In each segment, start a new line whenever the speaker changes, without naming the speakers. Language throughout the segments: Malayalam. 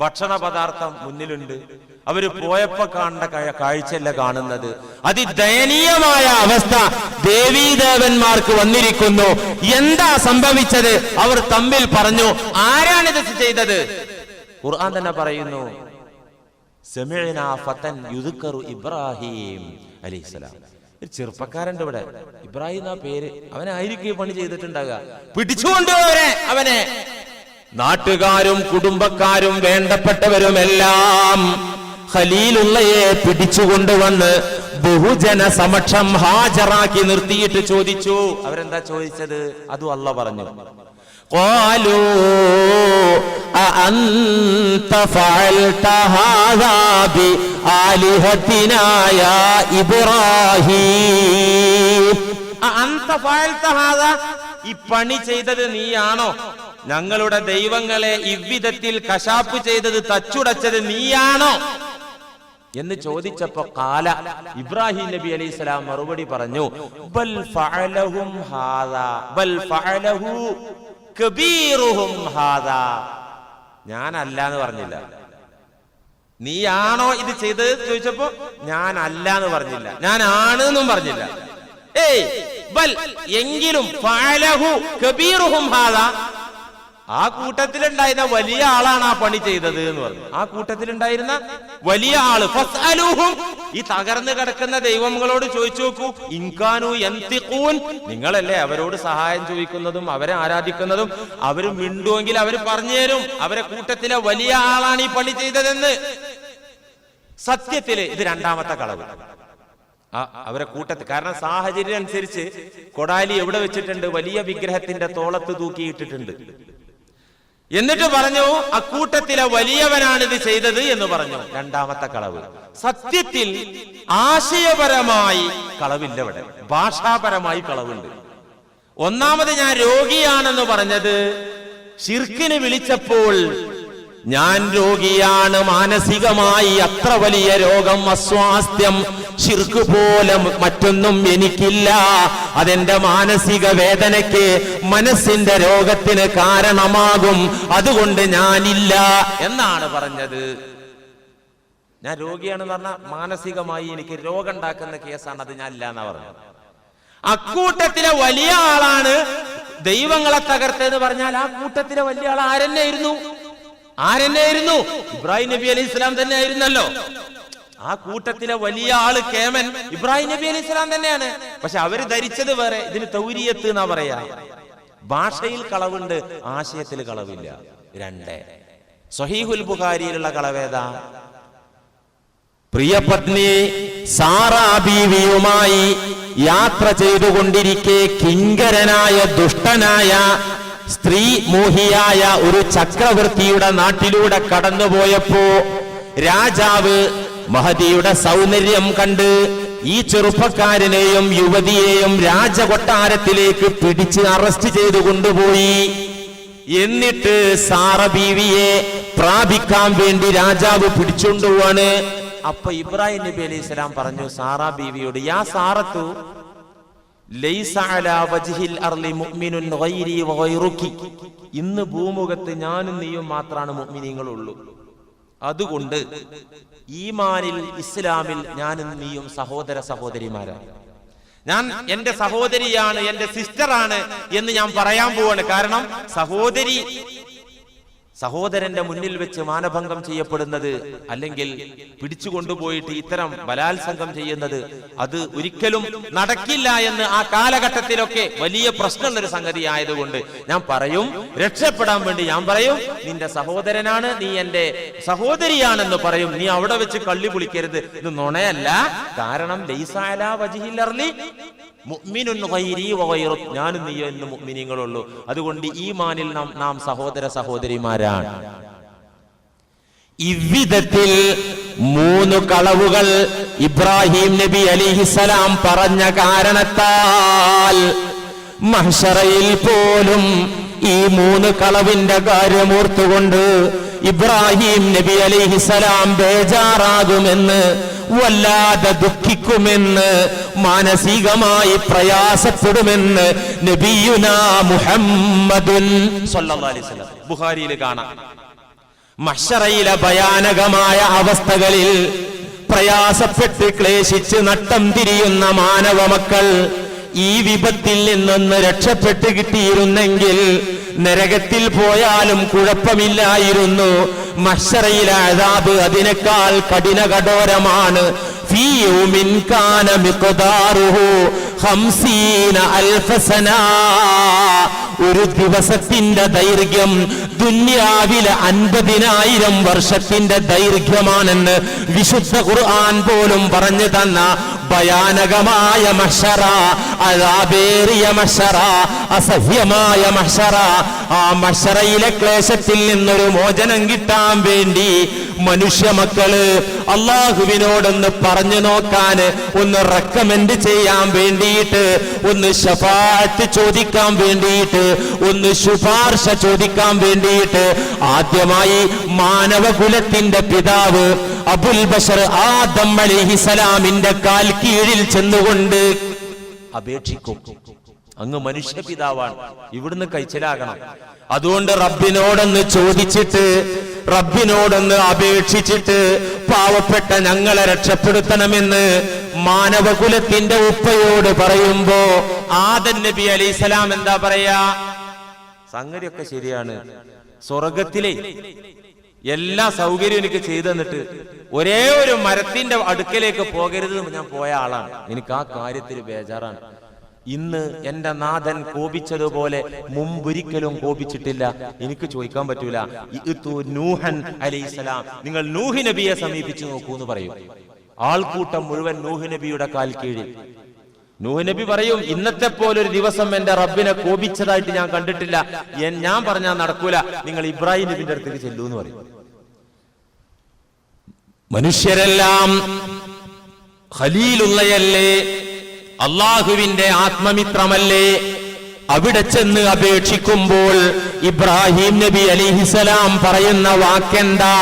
ഭക്ഷണ പദാർത്ഥം മുന്നിലുണ്ട്. അവർ പോയപ്പോ കാണേണ്ട കാഴ്ചയല്ല കാണുന്നത്. അതിദയനീയമായ അവസ്ഥ ദേവീദേവന്മാർക്ക് വന്നിരിക്കുന്നു. എന്താ സംഭവിച്ചത്? അവർ തമ്മിൽ പറഞ്ഞു ആരാണിത് ചെയ്തത്? ഖുർആൻ തന്നെ പറയുന്നു ഫതൻ ഇബ്രാഹിം അലൈഹിസ്സലാം ഒരു ചെറുപ്പക്കാരന്റെ ഇവിടെ. ഇബ്രാഹിം ആ പേര്? അവനായിരിക്കും പണി ചെയ്തിട്ടുണ്ടാകുക പിടിച്ചുകൊണ്ടുപോവരെ അവനെ. നാട്ടുകാരും കുടുംബക്കാരും വേണ്ടപ്പെട്ടവരുമെല്ലാം ഖലീലുള്ളയെ പിടിച്ചുകൊണ്ടുവന്ന് ബഹുജന സമക്ഷം ഹാജറാക്കി നിർത്തിയിട്ട് ചോദിച്ചു. അവരെന്താ ചോദിച്ചത്? അതും അല്ല പറഞ്ഞു. ഇബ്രാഹിം. ഈ പണി ചെയ്തത് നീയാണോ? ഞങ്ങളുടെ ദൈവങ്ങളെ ഇவ்விധത്തിൽ കശാപ്പ് ചെയ്തത് തച്ചുടച്ചത് നീയാണോ? എന്ന് ചോദിച്ചപ്പോ കാല ഇബ്രാഹിം നബി അലൈഹി സ്വലാം മറുപടി പറഞ്ഞു ബൽ ഫഅലഹും ഹാദാ ബൽ ഫഅലഹു കബീറുഹും ഹാദാ. ഞാനല്ല എന്ന് പറഞ്ഞില്ല. നീയാണോ ഇത് ചെയ്തത്? ചോദിച്ചപ്പോ ഞാൻ അല്ല എന്ന് പറഞ്ഞില്ല. ഞാൻ ആണ് എന്നും പറഞ്ഞില്ല. ഏയ് ബൽ എങ്കിലും ഫഅലഹു കബീറുഹും ഹാദാ. ആ കൂട്ടത്തിലുണ്ടായിരുന്ന വലിയ ആളാണ് ആ പണി ചെയ്തത് എന്ന് പറഞ്ഞു. ആ കൂട്ടത്തിലുണ്ടായിരുന്ന വലിയ ആൾ. ഈ തകർന്നു കിടക്കുന്ന ദൈവങ്ങളോട് ചോദിച്ചു നോക്കൂ ഇൻകാനു യന്തിഖൂൻ? നിങ്ങളല്ലേ അവരോട് സഹായം ചോദിക്കുന്നതും അവരെ ആരാധിക്കുന്നതും. അവർ മിണ്ടുവെങ്കിൽ അവർ പറഞ്ഞു തരും അവരെ കൂട്ടത്തിലെ വലിയ ആളാണ് ഈ പണി ചെയ്തതെന്ന്. സത്യത്തിൽ ഇത് രണ്ടാമത്തെ കളവ്. ആ അവരെ കൂട്ടത്തിൽ കാരണം സാഹചര്യം അനുസരിച്ച് കൊടാലി എവിടെ വെച്ചിട്ടുണ്ട്? വലിയ വിഗ്രഹത്തിന്റെ തോളത്ത് തൂക്കിയിട്ടിട്ടുണ്ട്. എന്നിട്ട് പറഞ്ഞു അക്കൂട്ടത്തിലെ വലിയവനാണ് ഇത് ചെയ്തത് എന്ന് പറഞ്ഞു. രണ്ടാമത്തെ കളവ്. സത്യത്തിൽ ആശയപരമായി കളവില്ല ഇവിടെ. ഭാഷാപരമായി കളവുണ്ട്. ഒന്നാമത് ഞാൻ രോഗിയാണെന്ന് പറഞ്ഞത് ഷിർക്കിന് വിളിച്ചപ്പോൾ ഞാൻ രോഗിയാണ്. മാനസികമായി അത്ര വലിയ രോഗം അസ്വാസ്ഥ്യം ഷിർക്ക് പോലെ മറ്റൊന്നും എനിക്കില്ല. അതെന്റെ മാനസിക വേദനയ്ക്ക് മനസ്സിന്റെ രോഗത്തിന് കാരണമാകും. അതുകൊണ്ട് ഞാനില്ല എന്നാണ് പറഞ്ഞത്. ഞാൻ രോഗിയാണെന്ന് പറഞ്ഞാൽ മാനസികമായി എനിക്ക് രോഗം ഉണ്ടാക്കുന്ന കേസാണ് അത് ഞാൻ ഇല്ല എന്നാ പറഞ്ഞത്. അക്കൂട്ടത്തിലെ വലിയ ആളാണ് ദൈവങ്ങളെ തകർത്തെന്ന് പറഞ്ഞാൽ ആ കൂട്ടത്തിലെ വലിയ ആൾ ആരെന്നെയായിരുന്നു ആരെന്നെയായിരുന്നു ഇബ്രാഹിം നബി അലി ഇസ്ലാം തന്നെ ആയിരുന്നല്ലോ ആ കൂട്ടത്തിലെ വലിയ ആൾ കേമൻ ഇബ്രാഹിം നബി അലൈഹി ഇസ്ലാം തന്നെയാണ്. പക്ഷെ അവർ ധരിച്ചത് വേറെ ഇതിന് തൗരിയത്ത് എന്നാ പറയാ? ഭാഷയിൽ കളവുണ്ട് ആശയത്തിൽ കളവില്ല. രണ്ട്. സ്വഹീഹുൽ ബുഖാരിയിലുള്ള കളവേദാ പ്രിയപത്നി സാറാ ബീവിയുമായി യാത്ര ചെയ്തുകൊണ്ടിരിക്കെ കിങ്കരനായ ദുഷ്ടനായ സ്ത്രീ മോഹിയായ ഒരു ചക്രവർത്തിയുടെ നാട്ടിലൂടെ കടന്നുപോയപ്പോ രാജാവ് മഹതിയുടെ സൗന്ദര്യം കണ്ട് ഈ ചെറുപ്പക്കാരനെയും യുവതിയെയും രാജകൊട്ടാരത്തിലേക്ക് പിടിച്ച് അറസ്റ്റ് ചെയ്തു കൊണ്ടുപോയി. എന്നിട്ട് സാറ ബീവിയെ പ്രാപിക്കാൻ വേണ്ടി രാജാവ് പിടിച്ചുകൊണ്ടുപോവാണ് അപ്പൊ ഇബ്രാഹിം നബി അലൈഹി സ്വലാം പറഞ്ഞു സാറ ബീവിയോട് യാ സാറത്തു ഇന്ന് ഭൂമുഖത്ത് ഞാനും നീയും മാത്രമാണ് മുഅ്മിനീങ്ങളുള്ളൂ. അതുകൊണ്ട് ഈമാനിൽ ഇസ്ലാമിൽ ഞാനും നീയും സഹോദര സഹോദരിമാരാണ് ഞാൻ എന്റെ സഹോദരിയാണ് എന്റെ സിസ്റ്ററാണ് എന്ന് ഞാൻ പറയാൻ പോവാണ്. കാരണം സഹോദരി സഹോദരന്റെ മുന്നിൽ വെച്ച് മാനഭംഗം ചെയ്യപ്പെടുന്നത് അല്ലെങ്കിൽ പിടിച്ചുകൊണ്ടുപോയിട്ട് ഇത്തരം ബലാത്സംഗം ചെയ്യുന്നത് അത് ഒരിക്കലും നടക്കില്ല എന്ന് ആ കാലഘട്ടത്തിലൊക്കെ വലിയ പ്രശ്നമുള്ള സംഗതി ആയതുകൊണ്ട് ഞാൻ പറയും രക്ഷപ്പെടാൻ വേണ്ടി ഞാൻ പറയും നിന്റെ സഹോദരനാണ് നീ എന്റെ സഹോദരിയാണെന്ന് പറയും. നീ അവിടെ വെച്ച് കള്ളി പുളിക്കരുത്. ഇത് നുണയല്ല. കാരണം ലൈസാല ഞാനും നീയോ എന്ന് മുഅ്മിനീങ്ങളുള്ളൂ. അതുകൊണ്ട് ഈ മാനിൽ നാം നാം സഹോദര സഹോദരിമാരാണ്. ഇവിധത്തിൽ മൂന്ന് കളവുകൾ ഇബ്രാഹിം നബി അലിഹിസലാം പറഞ്ഞ കാരണത്താൽ മഹ്ഷറയിൽ പോലും ഈ മൂന്ന് കളവിന്റെ കാര്യമോർത്തുകൊണ്ട് ഇബ്രാഹിം നബി അലിഹിസലാം ബേജാറാകുമെന്ന് വല്ലാതെ ദുഃഖിക്കുമെന്ന് മാനസികമായി പ്രയാസപ്പെടുമെന്ന് നബിയുന മുഹമ്മദുൻ ബുഹാരിയിൽ കാണാം. മഷറയിലെ ഭയാനകമായ അവസ്ഥകളിൽ പ്രയാസപ്പെട്ട് ക്ലേശിച്ച് നട്ടം തിരിയുന്ന മാനവ മക്കൾ ഈ വിപത്തിൽ നിന്നൊന്ന് രക്ഷപ്പെട്ട് കിട്ടിയിരുന്നെങ്കിൽ നരകത്തിൽ പോയാലും കുഴപ്പമില്ലായിരുന്നു. മഷറയിലെ അതാബ് അതിനേക്കാൾ കഠിന കഠോരമാണ് ഒരു ദിവസത്തിന്റെ ദൈർഘ്യം ദുന്യാവിലെ അൻപതിനായിരം വർഷത്തിന്റെ ദൈർഘ്യമാണെന്ന് വിശുദ്ധ ഖുർആൻ പോലും പറഞ്ഞു തന്ന ഭയാനകമായ മഷറ അതാപേറിയ മഷറ അസഹ്യമായ മഷറ. ആ മഷറയിലെ ക്ലേശത്തിൽ നിന്നൊരു മോചനം കിട്ടാൻ വേണ്ടി മനുഷ്യ മക്കൾ അള്ളാഹുവിനോടൊന്ന് പറഞ്ഞു നോക്കാൻ ഒന്ന് റെക്കമെൻഡ് ചെയ്യാൻ വേണ്ടിയിട്ട് ഒന്ന് ശഫാത്ത് ചോദിക്കാൻ വേണ്ടിയിട്ട് ഒന്ന് ശുപാർശ ചോദിക്കാൻ വേണ്ടിയിട്ട് ആദ്യമായി മാനവകുലത്തിന്റെ പിതാവ് അബുൽ ബഷർ ആദം അലിഹിസലാമിന്റെ കാൽ കീഴിൽ ചെന്നുകൊണ്ട് അപേക്ഷിക്കും. അങ്ങ് മനുഷ്യ പിതാവാണ് ഇവിടുന്ന് കഴിച്ചിലാകണം. അതുകൊണ്ട് റബ്ബിനോടൊന്ന് ചോദിച്ചിട്ട് റബ്ബിനോടൊന്ന് അപേക്ഷിച്ചിട്ട് പാവപ്പെട്ട ഞങ്ങളെ രക്ഷപ്പെടുത്തണമെന്ന് മാനവകുലത്തിന്റെ ഉപ്പയോട് പറയുമ്പോ ആദൻ നബി അലൈഹിസലാം എന്താ പറയാ? സംഗതിയൊക്കെ ശരിയാണ്. സ്വർഗത്തിലെ എല്ലാ സൗകര്യവും എനിക്ക് ചെയ്തു തന്നിട്ട് ഒരേ ഒരു മരത്തിന്റെ അടുക്കലേക്ക് പോകരുത് ഞാൻ പോയ ആളാണ്. എനിക്ക് ആ കാര്യത്തിൽ ബേജാറാണ്. ഇന്ന് എന്റെ നാഥൻ കോപിച്ചതുപോലെ മുമ്പൊരിക്കലും കോപിച്ചിട്ടില്ല. എനിക്ക് ചോദിക്കാൻ പറ്റൂല. നൂഹൻ അലൈസലാം നിങ്ങൾ നൂഹി നബിയെ സമീപിച്ചു നോക്കൂ എന്ന് പറയും. ആൾക്കൂട്ടം മുഴുവൻ നൂഹ് നബിയുടെ കാൽ കീഴിൽ നൂഹ് നബി പറയും ഇന്നത്തെ പോലൊരു ദിവസം എന്റെ റബ്ബിനെ കോപിച്ചതായിട്ട് ഞാൻ കണ്ടിട്ടില്ല. ഞാൻ പറഞ്ഞാൽ നടക്കൂല. നിങ്ങൾ ഇബ്രാഹിം നബിന്റെ അടുത്തേക്ക് ചെല്ലൂ എന്ന് പറയും. മനുഷ്യരെല്ലാം ഖലീലുള്ളയല്ലേ? അള്ളാഹുവിന്റെ ആത്മമിത്രമല്ലേ? അവിടെ ചെന്ന് അപേക്ഷിക്കുമ്പോൾ ഇബ്രാഹിം നബി അലിഹിസലാം പറയുന്ന വാക്കെന്താ?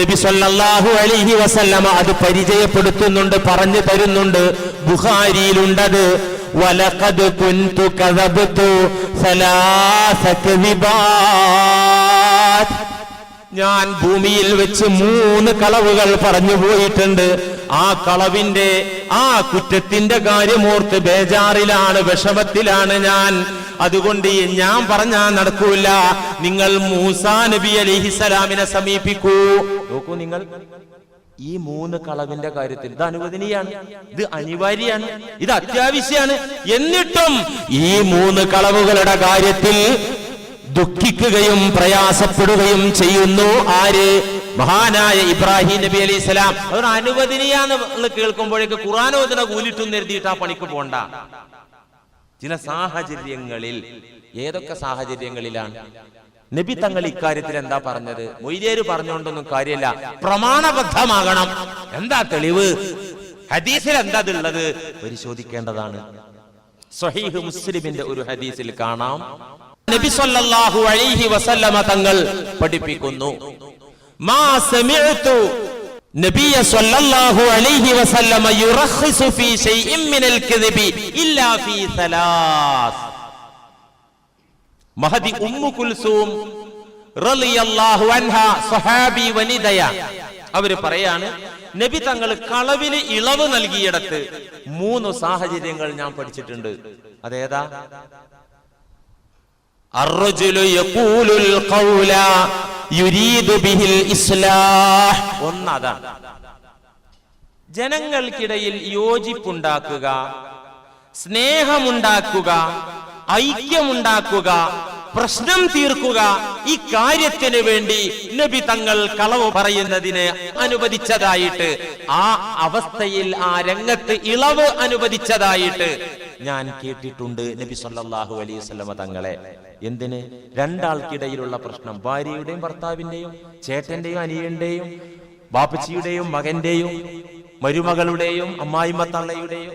നബി സല്ലല്ലാഹു അലൈഹി വസല്ലമ അത് പരിചയപ്പെടുത്തുന്നുണ്ട് പറഞ്ഞു തരുന്നുണ്ട്. ബുഖാരിയിലുണ്ടത് വലഖദ് കുൻതു കദബ്തു ഞാൻ ഭൂമിയിൽ വെച്ച് മൂന്ന് കളവുകൾ പറഞ്ഞു പോയിട്ടുണ്ട്. ആ കളവിന്റെ ആ കുറ്റത്തിന്റെ കാര്യമോർത്ത് ബേജാറിലാണ് വിഷമത്തിലാണ് ഞാൻ. അതുകൊണ്ട് ഞാൻ പറഞ്ഞാൽ നടക്കൂല. നിങ്ങൾ മൂസാ നബി അലിഹിസലാമിനെ സമീപിക്കൂ. നോക്കൂ നിങ്ങൾ. ഈ മൂന്ന് കളവിന്റെ കാര്യത്തിൽ ഇത് അനുവദനീയാണ് ഇത് അനിവാര്യമാണ് ഇത് അത്യാവശ്യമാണ്. എന്നിട്ടും ഈ മൂന്ന് കളവുകളുടെ കാര്യത്തിൽ ദുഃഖിക്കുകയും പ്രയാസപ്പെടുകയും ചെയ്യുന്നു ആര്? മഹാനായ ഇബ്രാഹിം നബി അലൈഹി സ്വലാം. അതൊരു അനുവദനീയാന്ന് കേൾക്കുമ്പോഴേക്ക് ഖുറാനോദന കൂലിട്ടും എഴുതിയിട്ട് ആ പണിക്ക് പോണ്ട. ചില സാഹചര്യങ്ങളിൽ ഏതൊക്കെ സാഹചര്യങ്ങളിലാണ്? നബി തങ്ങൾ ഇക്കാര്യത്തിൽ എന്താ പറഞ്ഞത്? മൊയ്തേര് പറഞ്ഞുകൊണ്ടൊന്നും കാര്യമില്ല. പ്രമാണബദ്ധമാകണം. എന്താ തെളിവ്? ഹദീസിൽ എന്താ ഉള്ളത് പരിശോധിക്കേണ്ടതാണ്. സഹീഹ് മുസ്ലിമിന്റെ ഒരു ഹദീസിൽ കാണാം. നബി സല്ലല്ലാഹു അലൈഹി വസല്ലമ തങ്ങൾ പഠിപ്പിക്കുന്നു. മാ നബിയ സല്ലല്ലാഹു അലൈഹി വസല്ലമ ഫീ ശൈഇൻ മിനൽ ഇല്ലാ ഫീ സലാസ്. മഹദി ഉമ്മു കുൽസൂം റളിയല്ലാഹു സഹാബി അവർ പറയാണ് നബി തങ്ങൾ കളവിന് ഇളവ് നൽകിയിടത്ത് മൂന്ന് സാഹചര്യങ്ങൾ ഞാൻ പഠിച്ചിട്ടുണ്ട്. അതേതാ? ഒന്നതാണ്. ജനങ്ങൾക്കിടയിൽ യോജിപ്പുണ്ടാക്കുക സ്നേഹമുണ്ടാക്കുക ഐക്യമുണ്ടാക്കുക പ്രശ്നം തീർക്കുക ഈ കാര്യത്തിന് വേണ്ടി നബി തങ്ങൾ കളവ് പറയുന്നതിന് അനുവദിച്ചതായിട്ട് ആ അവസ്ഥയിൽ ആ രംഗത്ത് ഇളവ് അനുവദിച്ചതായിട്ട് ഞാൻ കേട്ടിട്ടുണ്ട് നബി സല്ലാഹു അലൈഹി വസല്ലമ തങ്ങളെ. എന്തിന്? രണ്ടാൾക്കിടയിലുള്ള പ്രശ്നം. ഭാര്യയുടെയും ഭർത്താവിന്റെയും ചേട്ടന്റെയും അനിയന്റെയും ബാപ്പച്ചിയുടെയും മകന്റെയും മരുമകളുടെയും അമ്മായിമ്മ തള്ളയുടെയും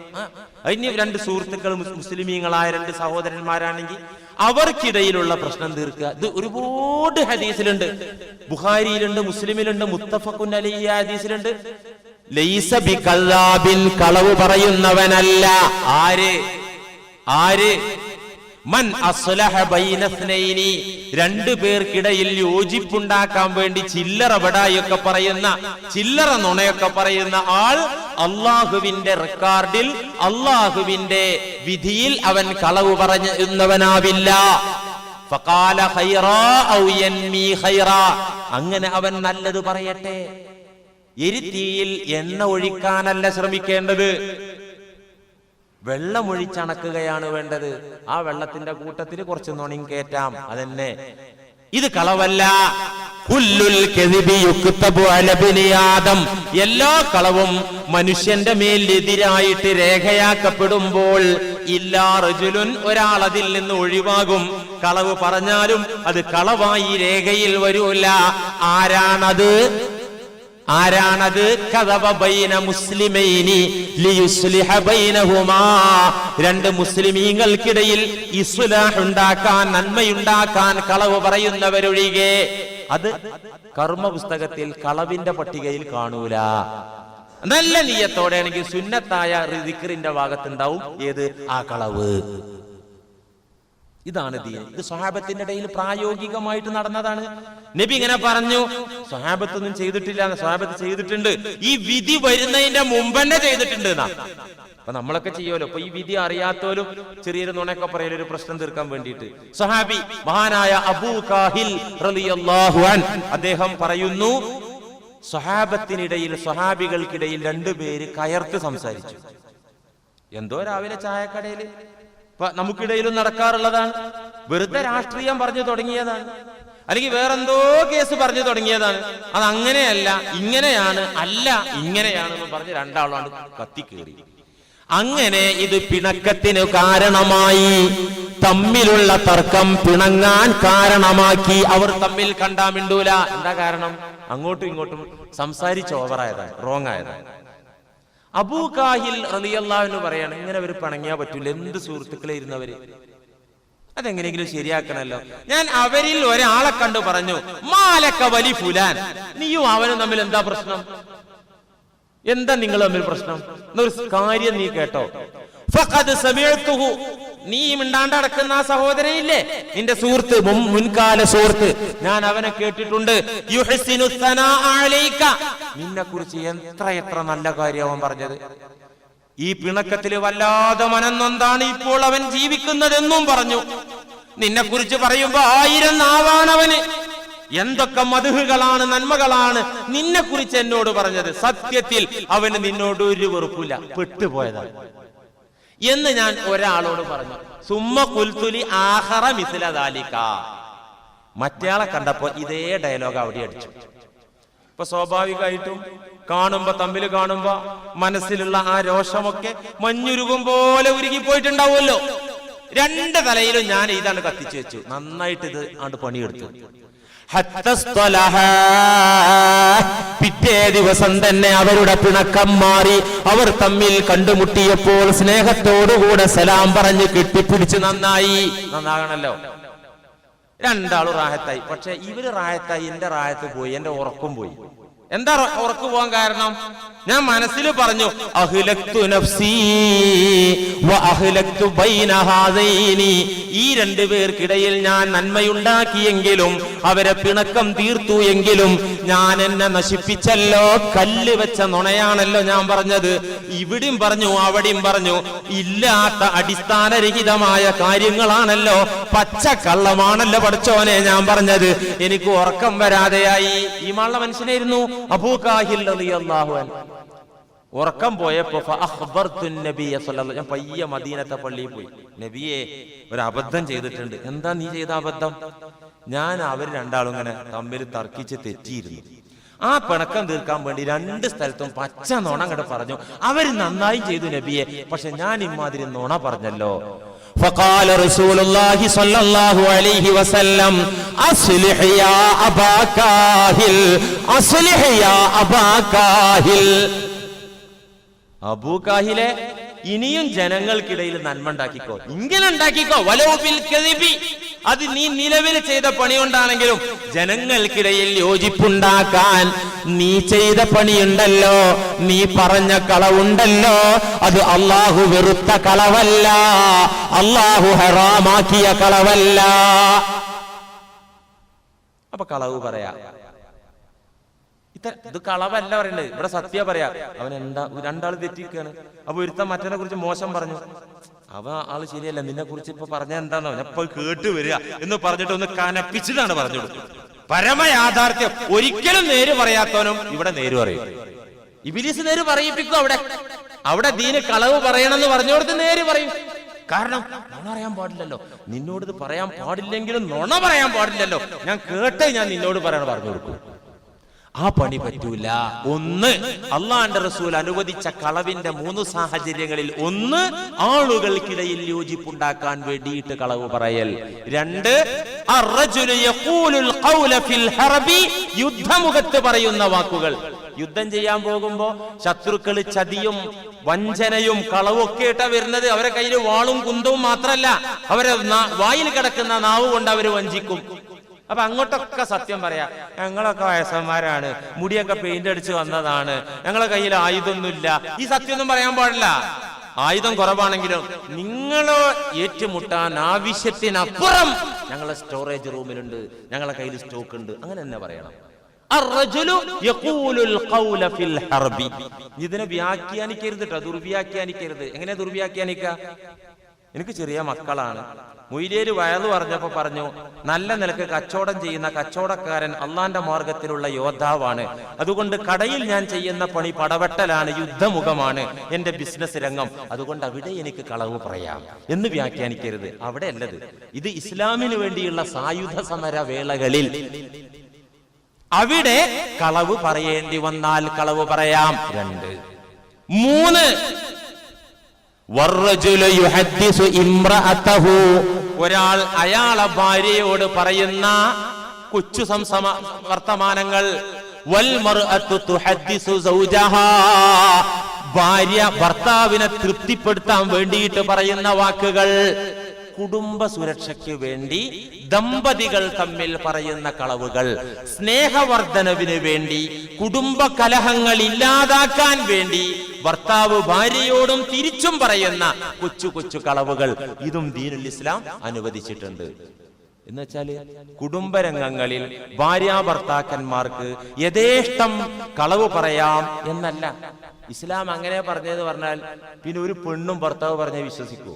അതിന് രണ്ട് സുഹൃത്തുക്കൾ മുസ് മുസ്ലിമീങ്ങളായ രണ്ട് സഹോദരന്മാരാണെങ്കിൽ അവർക്കിടയിലുള്ള പ്രശ്നം തീർക്കുക. ഇത് ഒരുപാട് ഹദീസിലുണ്ട്. ബുഹാരിയിലുണ്ട് മുസ്ലിമിലുണ്ട് മുത്തഫഖുൻ അലി ഹദീസിലുണ്ട്. ലൈസ ബി കള്ളാബിൻ കളവ് പറയുന്നവനല്ല. ആര്? ആര്? മൻ അസ്ലഹ രണ്ടു പേർക്കിടയിൽ യോജിപ്പുണ്ടാക്കാൻ വേണ്ടി ചില്ലറ വടായൊക്കെ പറയുന്ന ചില്ലറ നുണയൊക്കെ പറയുന്ന ആൾ അള്ളാഹുവിന്റെ റെക്കാർഡിൽ അള്ളാഹുവിന്റെ വിധിയിൽ അവൻ കളവ് പറഞ്ഞവനാവില്ല. അങ്ങനെ അവൻ നല്ലത് പറയട്ടെ. എരിത്തീയിൽ എണ്ണ ഒഴിക്കാനല്ല ശ്രമിക്കേണ്ടത്. വെള്ളമൊഴിച്ചണക്കുകയാണ് വേണ്ടത്. ആ വെള്ളത്തിന്റെ കൂട്ടത്തിൽ കുറച്ച് നുണയും കയറ്റാം അതന്നെ. ഇത് കളവല്ല. എല്ലാ കളവും മനുഷ്യന്റെ മേൽ എതിരായിട്ട് രേഖയാക്കപ്പെടുമ്പോൾ ഇല്ലാ റജുലുൻ ഒരാൾ അതിൽ നിന്ന് ഒഴിവാകും. കളവ് പറഞ്ഞാലും അത് കളവായി രേഖയിൽ വരൂല. ആരാണത്? ആരാണത്? രണ്ട് മുസ്ലിമീങ്ങൾക്കിടയിൽ ഉണ്ടാക്കാൻ നന്മയുണ്ടാക്കാൻ കളവ് പറയുന്നവരൊഴികെ. അത് കർമ്മ പുസ്തകത്തിൽ കളവിന്റെ പട്ടികയിൽ കാണൂല. നല്ല നീയത്തോടെയാണെങ്കിൽ സുന്നത്തായ റിദിക്കറിന്റെ ഭാഗത്തുണ്ടാവും. ഏത്? ആ കളവ്. ഇതാണ് ദീൻ. ഇത് സ്വഹാബത്തിന്റെ ഇടയിൽ പ്രായോഗികമായിട്ട് നടന്നതാണ്. നബി ഇങ്ങനെ പറഞ്ഞു സ്വഹാബത്തൊന്നും ചെയ്തിട്ടില്ല സ്വഹാബത്ത് ചെയ്തിട്ടുണ്ട്. ഈ വിധി വരുന്നതിന്റെ മുമ്പ് തന്നെ ചെയ്തിട്ടുണ്ട് എന്നാ. അപ്പൊ നമ്മളൊക്കെ ചെയ്യുമല്ലോ. അപ്പൊ ഈ വിധി അറിയാത്തോലും ചെറിയൊരു നുണയൊക്കെ പറയല ഒരു പ്രശ്നം തീർക്കാൻ വേണ്ടിയിട്ട്. സ്വഹാബി മഹാനായ അബൂ കാഹിൽ അദ്ദേഹം പറയുന്നു സ്വഹാബത്തിനിടയിൽ സ്വഹാബികൾക്കിടയിൽ രണ്ടുപേര് കയർത്ത് സംസാരിച്ചു. എന്തോ രാവിലെ ചായക്കടയിൽ. നമുക്കിടയിലും നടക്കാറുള്ളതാണ്. വെറുതെ രാഷ്ട്രീയം പറഞ്ഞു തുടങ്ങിയതാണ്. അല്ലെങ്കിൽ വേറെന്തോ കേസ് പറഞ്ഞു തുടങ്ങിയതാണ്. അത് അങ്ങനെയല്ല ഇങ്ങനെയാണ് അല്ല ഇങ്ങനെയാണെന്ന് പറഞ്ഞ് രണ്ടാളാണ് കത്തിക്കേറി. അങ്ങനെ ഇത് പിണക്കത്തിന് കാരണമായി. തമ്മിലുള്ള തർക്കം പിണങ്ങാൻ കാരണമാക്കി. അവർ തമ്മിൽ കണ്ടാ മിണ്ടൂല. എന്താ കാരണം? അങ്ങോട്ടും ഇങ്ങോട്ടും സംസാരിച്ച് ഓവറായതാണ് റോങ് ആയതാണ്. അബൂ കാഹിൽ റളിയല്ലാഹു പറയാണ് ഇങ്ങനെ അവർ പണങ്ങിയാ പറ്റൂല എന്ത് സുഹൃത്തുക്കളെ ഇരുന്നവര്? അതെങ്ങനെയെങ്കിലും ശരിയാക്കണല്ലോ. ഞാൻ അവരിൽ ഒരാളെ കണ്ടു പറഞ്ഞു മാലക്ക വലി ഫുലാൻ. നീയും അവനും തമ്മിൽ എന്താ പ്രശ്നം? എന്താ നിങ്ങൾ തമ്മിൽ പ്രശ്നം? എന്നൊരു കാര്യം നീ കേട്ടോ. നീ മിണ്ടാണ്ട് അടക്കുന്ന ആ സഹോദരനില്ലേ? നിന്റെ സുഹൃത്ത് മുൻ- മുൻകാല സുഹൃത്ത്. ഞാൻ അവനെ കേട്ടിട്ടുണ്ട്. നിന്നെ കുറിച്ച് എത്ര എത്ര നല്ല കാര്യം അവൻ പറഞ്ഞത്. ഈ പിണക്കത്തിൽ വല്ലാതെ മനന്നൊന്താണ് ഇപ്പോൾ അവൻ ജീവിക്കുന്നതെന്നും പറഞ്ഞു. നിന്നെ കുറിച്ച് പറയുമ്പോ ആയിരം നാവാണവന്. എന്തൊക്കെ മധുഹുകളാണ് നന്മകളാണ് നിന്നെ കുറിച്ച് എന്നോട് പറഞ്ഞത്. സത്യത്തിൽ അവന് നിന്നോട് ഒരു വെറുപ്പില്ല പെട്ടുപോയതാണ്. എന്ന് ഞാൻ ഒരാളോട് പറഞ്ഞു. സുമ്മ കുൽത്തുലി ആഹറ മിസിലതാലിക്ക മറ്റയാളെ കണ്ടപ്പോ ഇതേ ഡയലോഗ് അവിടെ അടിച്ചു. ഇപ്പൊ സ്വാഭാവികമായിട്ടും കാണുമ്പോ തമ്മിൽ കാണുമ്പോ മനസ്സിലുള്ള ആ രോഷമൊക്കെ മഞ്ഞുരുകും പോലെ ഉരുകി പോയിട്ടുണ്ടാവുമല്ലോ രണ്ട് തലയിലും ഞാൻ ഇതാണ് കത്തിച്ചു വെച്ചു. നന്നായിട്ട് ഇത് ആണ്ട് പണിയെടുത്തു. പിറ്റേ ദിവസം തന്നെ അവരുടെ പിണക്കം മാറി. അവർ തമ്മിൽ കണ്ടുമുട്ടിയപ്പോൾ സ്നേഹത്തോടുകൂടെ സലാം പറഞ്ഞ് കെട്ടിപ്പിടിച്ച് നന്നായി. നന്നാകണല്ലോ. രണ്ടാളും റാഹത്തായി. പക്ഷെ ഇവർ റാഹത്തായി എന്റെ റാഹത്ത് പോയി എന്റെ ഉറക്കം പോയി. എന്താ ഉറക്കു പോകാൻ കാരണം? ഞാൻ മനസ്സിൽ പറഞ്ഞു അഹ്ലക്തു നഫ്സി വ അഹ്ലക്തു ബൈന ഈ രണ്ടു പേർക്കിടയിൽ ഞാൻ നന്മയുണ്ടാക്കിയെങ്കിലും അവരെ പിണക്കം തീർത്തു എങ്കിലും ഞാൻ എന്നെ നശിപ്പിച്ചല്ലോ കല്ല് വെച്ച നുണയാണല്ലോ ഞാൻ പറഞ്ഞത്. ഇവിടെയും പറഞ്ഞു അവിടെയും പറഞ്ഞു. ഇല്ലാത്ത അടിസ്ഥാനരഹിതമായ കാര്യങ്ങളാണല്ലോ. പച്ചക്കള്ളമാണല്ലോ പഠിച്ചോനെ ഞാൻ പറഞ്ഞത്. എനിക്ക് ഉറക്കം വരാതെയായി. ഈ മാള മനുഷ്യനായിരുന്നു റളിയല്ലാഹു അൻഹു. ഉറക്കം പോയപ്പോ ഞാൻ പയ്യ മദീനത്തെ പള്ളിയിൽ പോയി. നബിയെ ഒരു അബദ്ധം ചെയ്തിട്ടുണ്ട്. എന്താ നീ ചെയ്ത അബദ്ധം? ഞാൻ അവർ രണ്ടാളും ഇങ്ങനെ തമ്മിൽ തർക്കിച്ച് തെറ്റിയിരുന്നു. ആ പിണക്കം തീർക്കാൻ വേണ്ടി രണ്ട് സ്ഥലത്തും പച്ച നുണ അങ്ങോട്ട് പറഞ്ഞു അവര് നന്നായി ചെയ്തു നബിയെ പക്ഷെ ഞാൻ ഇമാതിരി നുണ പറഞ്ഞല്ലോ فقال رسول الله صلى الله عليه وسلم أصلح يا أبا كاهل أصلح يا أبا كاهل അബൂ കാഹിലെ ഇനിയും ജനങ്ങൾക്കിടയിൽ നന്മ ഉണ്ടാക്കിക്കോ. ഇങ്ങനെ ഉണ്ടാക്കിക്കോ കദിബി. അത് നീ നിലവിൽ ചെയ്ത പണി കൊണ്ടാണെങ്കിലും ജനങ്ങൾക്കിടയിൽ യോജിപ്പുണ്ടാക്കാൻ നീ ചെയ്ത പണിയുണ്ടല്ലോ. നീ പറഞ്ഞ കളവുണ്ടല്ലോ. അത് അള്ളാഹു വെറുത്ത കളവല്ല. അള്ളാഹു ഹറാമാക്കിയ കളവല്ല. അപ്പൊ കളവ് പറയാ. ഇത് കളവല്ല പറയണ്ടത് ഇവിടെ സത്യ പറയാ. അവൻ എന്താ രണ്ടാൾ തെറ്റിക്കാണ് അപ്പൊ ഒരുത്തൻ മറ്റനെ കുറിച്ച് മോശം പറഞ്ഞു. അവ ആൾ ശരിയല്ല. നിന്നെ കുറിച്ച് ഇപ്പൊ പറഞ്ഞ എന്താണോ ഞാൻ കേട്ട് വരിക എന്ന് പറഞ്ഞിട്ട് ഒന്ന് കനപ്പിച്ചിട്ടാണ് പറഞ്ഞു പരമ പരമയാഥാർത്ഥ്യം. ഒരിക്കലും നേര് പറയാത്തവനും ഇവിടെ നേര് പറയും. ഇബിലിസ് നേര് പറയിപ്പിക്കും അവിടെ. അവിടെ ദീന് കളവ് പറയണമെന്ന് പറഞ്ഞു കൊടുത്ത് നേര് പറയും. കാരണം നുണ പറയാൻ പാടില്ലല്ലോ. നിന്നോട് ഇത് പറയാൻ പാടില്ലെങ്കിലും നുണ പറയാൻ പാടില്ലല്ലോ. ഞാൻ കേട്ടേ ഞാൻ നിന്നോട് പറയണ പറഞ്ഞു കൊടുക്കും. ആ പണി പറ്റൂല. ഒന്ന് അള്ളാന്റെ റസൂൽ അനുവദിച്ച കളവിന്റെ മൂന്ന് സാഹചര്യങ്ങളിൽ ഒന്ന് ആളുകൾക്കിടയിൽ യോജിപ്പുണ്ടാക്കാൻ വേണ്ടിയിട്ട് കളവ് പറയൽ. രണ്ട് യുദ്ധമുഖത്ത് പറയുന്ന വാക്കുകൾ. യുദ്ധം ചെയ്യാൻ പോകുമ്പോ ശത്രുക്കൾ ചതിയും വഞ്ചനയും കളവും ഒക്കെ ഇട്ടാ വരുന്നത്. അവരെ കയ്യിൽ വാളും കുന്തവും മാത്രല്ല. അവരെ വായിൽ കിടക്കുന്ന നാവ് കൊണ്ട് അവർ വഞ്ചിക്കും. അപ്പൊ അങ്ങോട്ടൊക്കെ സത്യം പറയാ. ഞങ്ങളൊക്കെ വയസ്സന്മാരാണ്. മുടിയൊക്കെ പെയിന്റ് അടിച്ച് വന്നതാണ്. ഞങ്ങളെ കയ്യിൽ ആയുധമൊന്നുമില്ല ഈ സത്യമൊന്നും പറയാൻ പാടില്ല. ആയുധം കുറവാണെങ്കിലും നിങ്ങളോ ഏറ്റുമുട്ടാൻ ആവശ്യത്തിനപ്പുറം ഞങ്ങളെ സ്റ്റോറേജ് റൂമിലുണ്ട്. ഞങ്ങളെ കയ്യിൽ സ്റ്റോക്ക് ഉണ്ട്. അങ്ങനെ തന്നെ പറയണം. ഇതിനെ വ്യാഖ്യാനിക്കരുത് കേട്ടോ ദുർവ്യാഖ്യാനിക്കരുത്. എങ്ങനെയാ ദുർവ്യാഖ്യാനിക്ക? എനിക്ക് ചെറിയ മക്കളാണ്. മൊയ്ലേര് വയലു പറഞ്ഞപ്പോ പറഞ്ഞു നല്ല നിലയ്ക്ക് കച്ചവടം ചെയ്യുന്ന കച്ചവടക്കാരൻ അള്ളാന്റെ മാർഗത്തിലുള്ള യോദ്ധാവാണ്. അതുകൊണ്ട് കടയിൽ ഞാൻ ചെയ്യുന്ന പണി പടവെട്ടലാണ് യുദ്ധമുഖമാണ് എന്റെ ബിസിനസ് രംഗം. അതുകൊണ്ട് അവിടെ എനിക്ക് കളവ് പറയാം. എന്ന് വ്യാഖ്യാനിക്കരുത്. അവിടെ അല്ലത് ഇത് ഇസ്ലാമിന് വേണ്ടിയുള്ള സായുധ സമര വേളകളിൽ അവിടെ കളവ് പറയേണ്ടി വന്നാൽ കളവ് പറയാം. രണ്ട്. മൂന്ന്. ഒരാൾ അയാളെ ഭാര്യയോട് പറയുന്ന കൊച്ചു സംസമ വർത്തമാനങ്ങൾ. ഭാര്യ ഭർത്താവിനെ തൃപ്തിപ്പെടുത്താൻ വേണ്ടിയിട്ട് പറയുന്ന വാക്കുകൾ. കുടുംബ സുരക്ഷയ്ക്ക് വേണ്ടി ദമ്പതികൾ തമ്മിൽ പറയുന്ന കളവുകൾ സ്നേഹവർദ്ധനവിന് വേണ്ടി കുടുംബ കലഹങ്ങൾ ഇല്ലാതാക്കാൻ വേണ്ടി ഭർത്താവ് ഭാര്യയോടും തിരിച്ചും പറയുന്ന കൊച്ചു കൊച്ചു കളവുകൾ ഇതും ദീനുൽ ഇസ്ലാം അനുവദിച്ചിട്ടുണ്ട്. എന്ന് വെച്ചാൽ കുടുംബരംഗങ്ങളിൽ ഭാര്യ ഭർത്താക്കന്മാർക്ക് യഥേഷ്ടം കളവ് പറയാം എന്നല്ല. ഇസ്ലാം അങ്ങനെ പറഞ്ഞത് പറഞ്ഞാൽ പിന്നെ ഒരു പെണ്ണും ഭർത്താവ് പറഞ്ഞേ വിശ്വസിക്കൂ.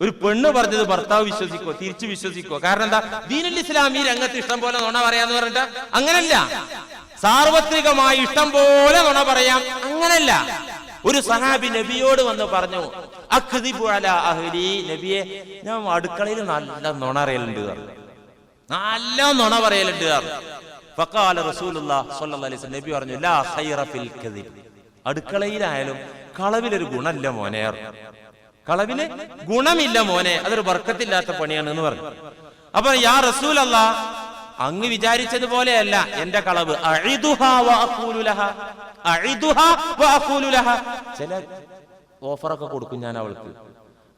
ഒരു പെണ്ണ് പറഞ്ഞത് ഭർത്താവ് വിശ്വസിക്കോ തിരിച്ചു വിശ്വസിക്കോ. കാരണം എന്താ? ദീനുൽ ഇസ്ലാം ഈ രംഗത്ത് ഇഷ്ടം പോലെ നുണ പറയാന്ന് പറഞ്ഞിട്ട് അങ്ങനല്ല. സാർവത്രികമായി ഇഷ്ടം പോലെ നുണ പറയാം. അങ്ങനല്ല. ഒരു സഹാബി നബിയോട് വന്ന് പറഞ്ഞു അഹ്ലി. നബിയെ ഞാൻ അടുക്കളയിൽ നല്ല നുണ അറിയലുണ്ട്. നല്ല നുണ പറയലുണ്ട്. നബി പറഞ്ഞു ലാ ഖൈറ ഫിൽ കദിബ് അടുക്കളയിലായാലും കളവിലൊരു ഗുണല്ല മോനെ. കളവിന് ഗുണമില്ല മോനെ അതൊരു വർക്കത്തില്ലാത്ത പണിയാണ് എന്ന് പറഞ്ഞു. അപ്പൊ യാ റസൂൽ അല്ല അങ്ങ് വിചാരിച്ചതുപോലെയല്ല എന്റെ കളവ്. ചില ഓഫറൊക്കെ കൊടുക്കും ഞാൻ അവൾക്ക്.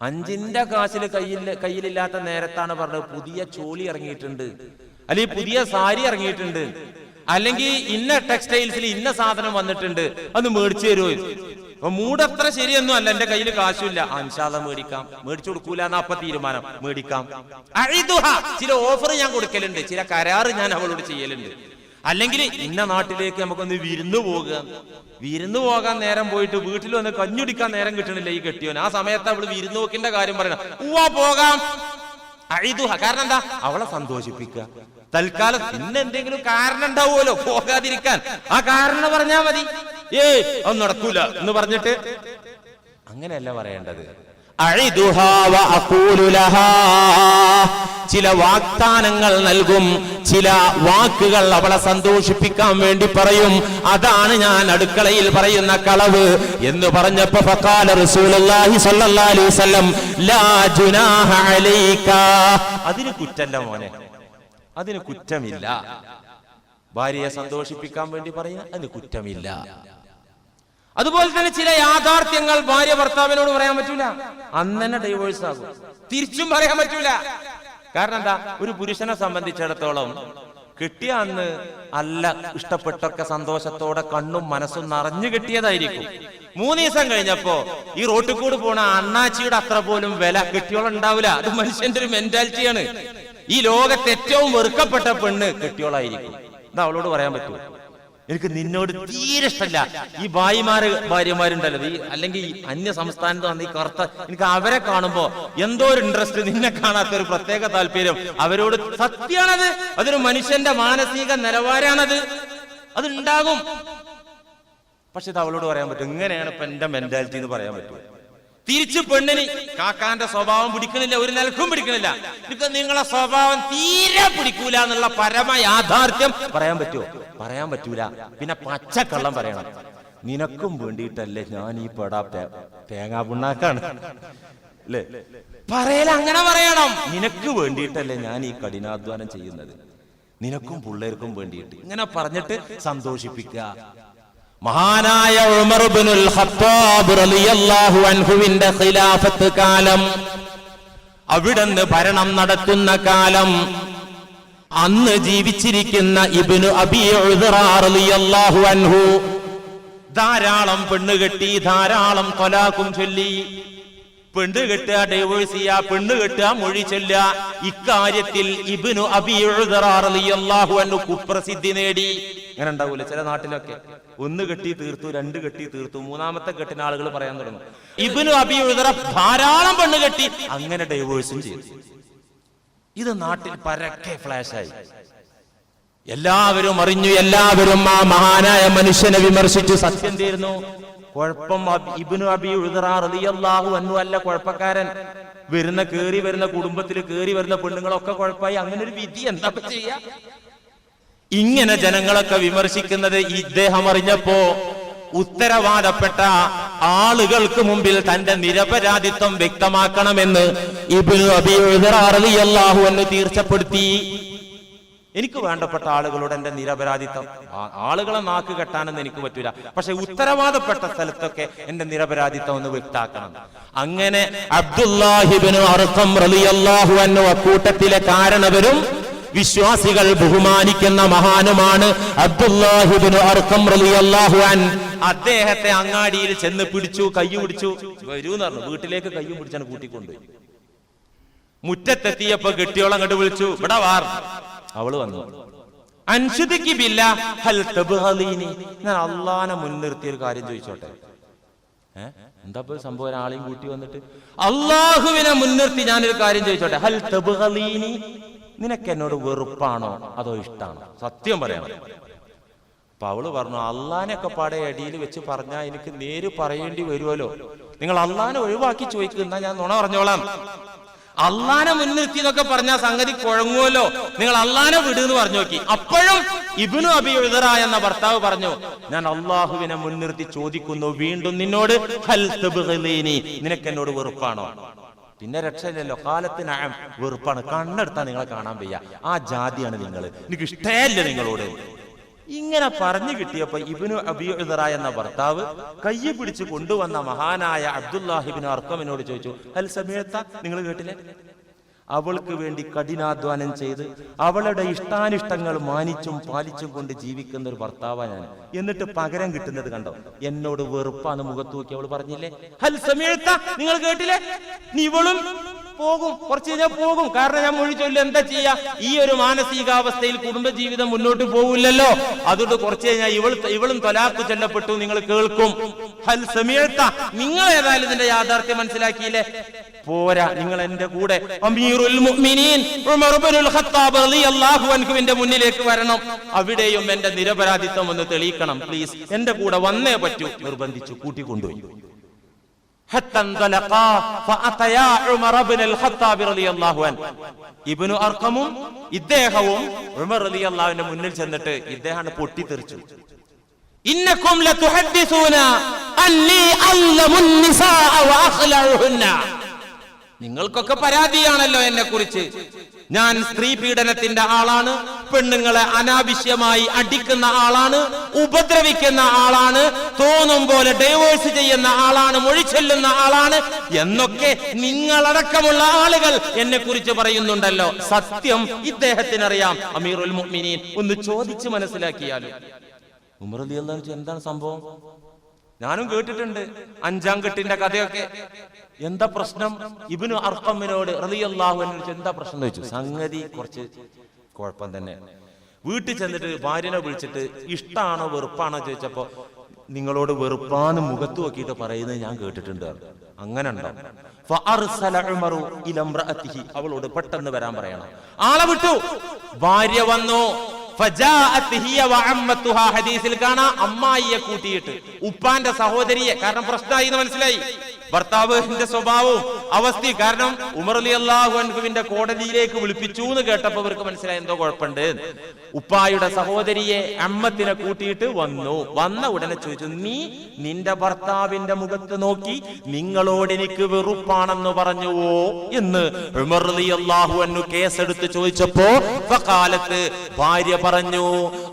അഞ്ചിന്റെ കാശിൽ കയ്യിൽ കയ്യിലില്ലാത്ത നേരത്താണ് പറഞ്ഞത് പുതിയ ചോളി ഇറങ്ങിയിട്ടുണ്ട്. അല്ലെങ്കിൽ പുതിയ സാരി ഇറങ്ങിയിട്ടുണ്ട്. അല്ലെങ്കിൽ ഇന്ന ടെക്സ്റ്റൈൽസിൽ ഇന്ന സാധനം വന്നിട്ടുണ്ട് അത് മേടിച്ചു തരുമോ മൂടത്ര ശരിയൊന്നും അല്ല എന്റെ കയ്യിൽ കാശുമില്ല. അൻഷാദ മേടിക്കാം. മേടിച്ചു കൊടുക്കൂല എന്നാ അപ്പൊ തീരുമാനം. മേടിക്കാം. ചില ഓഫർ ഞാൻ കൊടുക്കലുണ്ട്. ചില കരാറ് ഞാൻ അവളോട് ചെയ്യലുണ്ട്. അല്ലെങ്കിൽ ഇന്ന നാട്ടിലേക്ക് നമുക്കൊന്ന് വിരുന്നു പോകുക വിരുന്നു പോകാൻ നേരം പോയിട്ട് വീട്ടിൽ വന്ന് കഞ്ഞുടിക്കാൻ നേരം കിട്ടണില്ല ഈ കെട്ടിയോൻ. ആ സമയത്ത് അവൾ വിരുന്നു നോക്കിന്റെ കാര്യം പറയണം. ഉവ്വാ പോകാം. അഴിതുഹ കാരണം എന്താ? അവളെ സന്തോഷിപ്പിക്കുക. തൽക്കാലം പിന്നെ എന്തെങ്കിലും കാരണം ഉണ്ടാവുമല്ലോ പോകാതിരിക്കാൻ. ആ കാരണം പറഞ്ഞാ മതി. ഏ അത് നടക്കൂല എന്ന് പറഞ്ഞിട്ട്. അങ്ങനെയല്ല പറയേണ്ടത്. ചില വാഗ്ദാനങ്ങൾ നൽകും. ചില വാക്കുകൾ അവളെ സന്തോഷിപ്പിക്കാൻ വേണ്ടി പറയും. അതാണ് ഞാൻ അടുക്കളയിൽ പറയുന്ന കളവ് എന്ന് പറഞ്ഞപ്പോ അതിന് കുറ്റല്ല മോനെ. അതിന് കുറ്റമില്ല. ഭാര്യയെ സന്തോഷിപ്പിക്കാൻ വേണ്ടി പറയുക അതിന് കുറ്റമില്ല. അതുപോലെ തന്നെ ചില യാഥാർത്ഥ്യങ്ങൾ ഭാര്യ ഭർത്താവിനോട് പറയാൻ പറ്റൂല. അന്ന് തന്നെ ഡൈവേഴ്സ് ആകും. തിരിച്ചും പറയാൻ പറ്റൂല. കാരണം എന്താ? ഒരു പുരുഷനെ സംബന്ധിച്ചിടത്തോളം കിട്ടിയ അന്ന് അല്ല ഇഷ്ടപ്പെട്ടൊക്കെ സന്തോഷത്തോടെ കണ്ണും മനസ്സും നിറഞ്ഞു കിട്ടിയതായിരിക്കും. മൂന്ന് ദിവസം കഴിഞ്ഞപ്പോ ഈ റോട്ടിൽ കൂടെ പോണ അണ്ണാച്ചിയുടെ അത്ര പോലും വില കിട്ടിയോളം ഉണ്ടാവില്ല അത് മനുഷ്യന്റെ ഒരു മെന്റാലിറ്റിയാണ് ഈ ലോകത്ത് ഏറ്റവും വെറുക്കപ്പെട്ട പെണ്ണ് കെട്ടിയോളായിരിക്കും. ഇത് അവളോട് പറയാൻ പറ്റുമോ എനിക്ക് നിന്നോട് തീരെ ഇഷ്ടമല്ല. ഈ ഭായിമാര് ഭാര്യമാരുണ്ടല്ലോ. ഈ അല്ലെങ്കിൽ ഈ അന്യ സംസ്ഥാനത്ത് വന്ന ഈ കറുത്ത എനിക്ക് അവരെ കാണുമ്പോ എന്തോ ഒരു ഇൻട്രസ്റ്റ് നിന്നെ കാണാത്ത ഒരു പ്രത്യേക താല്പര്യം. അവരോട് സത്യമാണത്. അതൊരു മനുഷ്യന്റെ മാനസിക നിലവാരാണത്. അത് ഉണ്ടാകും പക്ഷെ ഇത് അവളോട് പറയാൻ പറ്റും. ഇങ്ങനെയാണ് ഇപ്പൊ എന്റെ മെന്റാലിറ്റി എന്ന് പറയാൻ പറ്റും. തിരിച്ചു പെണ്ണിന് കാക്കാന്റെ സ്വഭാവം പിടിക്കണില്ല ഒരു നിലക്കും പിടിക്കണില്ല. ഇപ്പൊ നിങ്ങളെ സ്വഭാവം തീരെ പിടിക്കൂല എന്നുള്ള പരമ യാഥാർത്ഥ്യം പറയാൻ പറ്റുമോ? പറയാൻ പറ്റൂല. പിന്നെ പച്ചക്കള്ളം പറയണം. നിനക്കും വേണ്ടിയിട്ടല്ലേ ഞാൻ ഈ പെടാ തേങ്ങാ പുണ്ണാക്കാണ്. അല്ലേ പറയല അങ്ങനെ പറയണം. നിനക്ക് വേണ്ടിയിട്ടല്ലേ ഞാൻ ഈ കഠിനാധ്വാനം ചെയ്യുന്നത്. നിനക്കും പിള്ളേർക്കും വേണ്ടിയിട്ട്. ഇങ്ങനെ പറഞ്ഞിട്ട് സന്തോഷിപ്പിക്കുക. മഹാനായ ഉമർ ഇബ്നുൽ ഖത്താബ് റളിയല്ലാഹു അൻഹുവിന്റെ ഖിലാഫത്ത് കാലം അവിടുന്ന് ഭരണം നടത്തുന്ന കാലം അന്ന് ജീവിച്ചിരിക്കുന്ന ഇബിനു അബിഅള്ളാഹു അൻഹു ധാരാളം പെണ്ണുകെട്ടി ധാരാളം കൊലാക്കും ചൊല്ലി. പെണ്ണ് കെട്ടുക ഡൈവേഴ്സ് ചെയ്യുക പെണ്ണ് കെട്ടുക മൊഴി ചൊല്ലുക. ഇക്കാര്യത്തിൽ ഇബിനു അബിഅള്ളാഹു അൻഹു കുപ്രസിദ്ധി നേടി. അങ്ങനെ ഉണ്ടാവൂല? ചില നാട്ടിലൊക്കെ. ഒന്ന് കെട്ടി തീർത്തു രണ്ട് കെട്ടി തീർത്തു മൂന്നാമത്തെ കെട്ടിന് ആളുകൾ പറയാൻ തുടങ്ങും. ഇബിനു അബി ഉദ്റ ധാരാളം പെണ്ണ് കെട്ടി അങ്ങനെ ഡൈവേഴ്സും ചെയ്തു. ഇത് നാട്ടിൽ പരക്കെ ആയി. എല്ലാവരും അറിഞ്ഞു എല്ലാവരും ആ മഹാനായ മനുഷ്യനെ വിമർശിച്ചു. സത്യം തീരുന്നു കുഴപ്പം ഇബ്നു അബി ഉഴുതറാഹു അന്നു അല്ല കുഴപ്പക്കാരൻ. വരുന്ന കേറി വരുന്ന കുടുംബത്തിൽ കേറി വരുന്ന പെണ്ണുങ്ങളൊക്കെ കുഴപ്പമായി അങ്ങനെ ഒരു വിധി എന്താ ചെയ്യാ? ഇങ്ങനെ ജനങ്ങളൊക്കെ വിമർശിക്കുന്നത് ഇദ്ദേഹം അറിഞ്ഞപ്പോ ഉത്തരവാദപ്പെട്ട ആളുകൾക്ക് മുമ്പിൽ തന്റെ നിരപരാധിത്വം വ്യക്തമാക്കണമെന്ന് ഇബ്നു അൻഹു തീർച്ചപ്പെടുത്തി. എനിക്ക് വേണ്ടപ്പെട്ട ആളുകളോട് എന്റെ നിരപരാധിത്വം ആളുകളെ നാക്ക് കെട്ടാനൊന്നും എനിക്ക് പറ്റൂല. പക്ഷെ ഉത്തരവാദപ്പെട്ട സ്ഥലത്തൊക്കെ എന്റെ നിരപരാധിത്വം ഒന്ന് വ്യക്താക്കണം. അങ്ങനെ അബ്ദുല്ലാഹിബിനും അർത്ഥം റലിയല്ലാഹു അൻഹു കൂട്ടത്തിലെ കാരണവരും വിശ്വാസികൾ ബഹുമാനിക്കുന്ന മഹാനുമാണ് അബ്ദുല്ലാഹിബിന് അർക്കം റളിയല്ലാഹു അൻ. അദ്ദേഹത്തെ അങ്ങാടിയിൽ ചെന്ന് പിടിച്ചു കൈ പിടിച്ചു. വരൂന്ന് പറഞ്ഞു വീട്ടിലേക്ക് കൈ പിടിച്ചാണ് കൂട്ടിക്കൊണ്ടുപോയി മുറ്റത്തെത്തിയപ്പോ കെട്ടിയോളം അങ്ങോട്ട് വിളിച്ചു. ഇവിടെ വാർ. അവൾ വന്നു. അൻഷുദിക്ക് ബില്ല ഹൽ ഞാൻ അള്ളാനെ മുൻനിർത്തിയ ഒരു കാര്യം ചോദിച്ചോട്ടെ? എന്താ സംഭവം? ഒരാളെയും കൂട്ടി വന്നിട്ട്. അള്ളാഹുവിനെ മുൻനിർത്തി ഞാനൊരു കാര്യം ചോദിച്ചോട്ടെ. ഹൽ തബ്ഹലീനി. നിനക്ക് എന്നോട് വെറുപ്പാണോ? അതോ ഇഷ്ടമാണോ സത്യം പറയണം അപ്പൊ അവൾ പറഞ്ഞു അള്ളാനൊക്കെ പാടെ അടിയിൽ വെച്ച് പറഞ്ഞാൽ എനിക്ക് നേര് പറയേണ്ടി വരുമല്ലോ നിങ്ങൾ അള്ളാനെ ഒഴിവാക്കി ചോദിക്കുന്ന ഞാൻ നുണ പറഞ്ഞോളാം. അള്ളാനെ മുൻനിർത്തി എന്നൊക്കെ പറഞ്ഞാൽ സംഗതി കുഴങ്ങുമല്ലോ നിങ്ങൾ അള്ളാനെ വിടുന്ന് പറഞ്ഞു നോക്കി. അപ്പോഴും ഇബിനു അബി ഉദറ എന്ന ഭർത്താവ് പറഞ്ഞു ഞാൻ അള്ളാഹുവിനെ മുൻനിർത്തി ചോദിക്കുന്നു വീണ്ടും നിന്നോട് നിനക്ക് എന്നോട് വെറുപ്പാണോ? പിന്നെ രക്ഷയില്ലല്ലോ. കാലത്തിന് വെറുപ്പാണ്. കണ്ണെടുത്താ നിങ്ങളെ കാണാൻ വയ്യ. ആ ജാതിയാണ് നിങ്ങൾ എനിക്ക് ഇഷ്ടമല്ല നിങ്ങളോട്? ഇങ്ങനെ പറഞ്ഞു കിട്ടിയപ്പോ ഇബിനു അബിയുദറ എന്ന ഭർത്താവ് കയ്യെ പിടിച്ച് കൊണ്ടുവന്ന മഹാനായ അബ്ദുല്ലാഹിബിന് അർക്കമിനോട് ചോദിച്ചു ഹൽ സമയത്ത നിങ്ങൾ കേട്ടില്ലേ? അവൾക്ക് വേണ്ടി കഠിനാധ്വാനം ചെയ്ത് അവളുടെ ഇഷ്ടാനിഷ്ടങ്ങൾ മാനിച്ചും പാലിച്ചും കൊണ്ട് ജീവിക്കുന്ന ഒരു ഭർത്താവാനാണ് ഞാൻ. എന്നിട്ട് പകരം കിട്ടുന്നത് കണ്ടോ? എന്നോട് വെറുപ്പാന്ന് മുഖത്ത് നോക്കി അവൾ പറഞ്ഞില്ലേ? ഹൽ സമയത്ത നിങ്ങൾ കേട്ടില്ലേ? ഇവളും പോകും കുറച്ച് കഴിഞ്ഞാൽ പോകും. കാരണം ഞാൻ മൊഴി എന്താ ചെയ്യാ? ഈ ഒരു മാനസികാവസ്ഥയിൽ കുടുംബജീവിതം മുന്നോട്ട് പോകില്ലല്ലോ അതുകൊണ്ട് കുറച്ച് കഴിഞ്ഞാൽ ഇവൾ ഇവളും തൊലാക്ക് ചെല്ലപ്പെട്ടു നിങ്ങൾ കേൾക്കും. ഹൽ സമയത്ത നിങ്ങൾ ഏതായാലും ഇതിന്റെ യാഥാർത്ഥ്യം മനസ്സിലാക്കിയില്ലേ? പോരാ. നിങ്ങൾ എന്റെ കൂടെ അമീറുൽ മുഅ്മിനീൻ ഉമർ ഇബ്നുൽ ഖത്താബ് റളിയല്ലാഹു അൻഹുവിന്റെ മുന്നിലേക്ക് വരണം. അവിടെയും എന്റെ നിരപരാധിത്വം ഒന്ന് തെളിയിക്കണം പ്ലീസ് എന്റെ കൂടെ വന്നേ പറ്റൂ. നിർബന്ധിച്ചു കൂട്ടിക്കൊണ്ടുപോയി. ഇബിനു അർക്കമും ഇദ്ദേഹവും ഉമർ അലി അള്ളാഹുവിന്റെ മുന്നിൽ ചെന്നിട്ട് ഇദ്ദേഹം പൊട്ടിത്തെറിച്ചു ഇന്നക്കും നിങ്ങൾക്കൊക്കെ പരാതിയാണല്ലോ എന്നെ കുറിച്ച് ഞാൻ സ്ത്രീ പീഡനത്തിന്റെ ആളാണ് പെണ്ണുങ്ങളെ അനാവശ്യമായി അടിക്കുന്ന ആളാണ് ഉപദ്രവിക്കുന്ന ആളാണ് തോന്നും പോലെ ഡൈവേഴ്സ് ചെയ്യുന്ന ആളാണ് മൊഴിച്ചെല്ലുന്ന ആളാണ് എന്നൊക്കെ നിങ്ങളടക്കമുള്ള ആളുകൾ എന്നെ കുറിച്ച് പറയുന്നുണ്ടല്ലോ. സത്യം ഇദ്ദേഹത്തിനറിയാം. അമീറുൽ മുഅ്മിനീൻ ഒന്ന് ചോദിച്ചു മനസ്സിലാക്കിയാലും. ഉമർ എന്താണ് സംഭവം? ഞാനും കേട്ടിട്ടുണ്ട് അഞ്ചാം കെട്ടിന്റെ കഥയൊക്കെ. എന്താ പ്രശ്നം? ഇബിനു അർക്കമ്മിനോട് റലിയല്ലാഹു എന്താ പ്രശ്നം ചോദിച്ചു. സംഗതി കുറച്ച് കുഴപ്പം തന്നെ. വീട്ടിൽ ചെന്നിട്ട് ഭാര്യനെ വിളിച്ചിട്ട് ഇഷ്ടാണോ വെറുപ്പാണോ? ചോദിച്ചപ്പോ നിങ്ങളോട് വെറുപ്പാന്ന് മുഖത്ത് നോക്കിയിട്ട് പറയുന്നത് ഞാൻ കേട്ടിട്ടുണ്ട്. അങ്ങനെ ഉണ്ടോ? ഫഅർസല ഉമറു അവളോട് പെട്ടെന്ന് വരാൻ പറയണം. ആളെ വിട്ടു. ഭാര്യ വന്നു. ഹദീസിൽ കാണാ അമ്മായിയെ കൂട്ടിയിട്ട് ഉപ്പാന്റെ സഹോദരിയെ. കാരണം പ്രശ്നമായി എന്ന് മനസ്സിലായി. ഭർത്താവിന്റെ സ്വഭാവവും അവസ്ഥയും കാരണം ഉമർ അലി അള്ളാഹു അൻഹുവിന്റെ കോടതിയിലേക്ക് വിളിപ്പിച്ചു എന്ന് കേട്ടപ്പോ ഇവർക്ക് മനസ്സിലായി എന്തോ കുഴപ്പമുണ്ട്. ഉപ്പായുടെ സഹോദരിയെ അമ്മത്തിനെ കൂട്ടിയിട്ട് വന്നു. വന്ന ഉടനെ ചോദിച്ചു നീ നിന്റെ ഭർത്താവിന്റെ മുഖത്ത് നോക്കി നിങ്ങളോട് എനിക്ക് വെറുപ്പാണെന്ന് പറഞ്ഞുവോ എന്ന് ഉമർ അലി അള്ളാഹു കേസെടുത്ത് ചോദിച്ചപ്പോ കാലത്ത് ഭാര്യ പറഞ്ഞു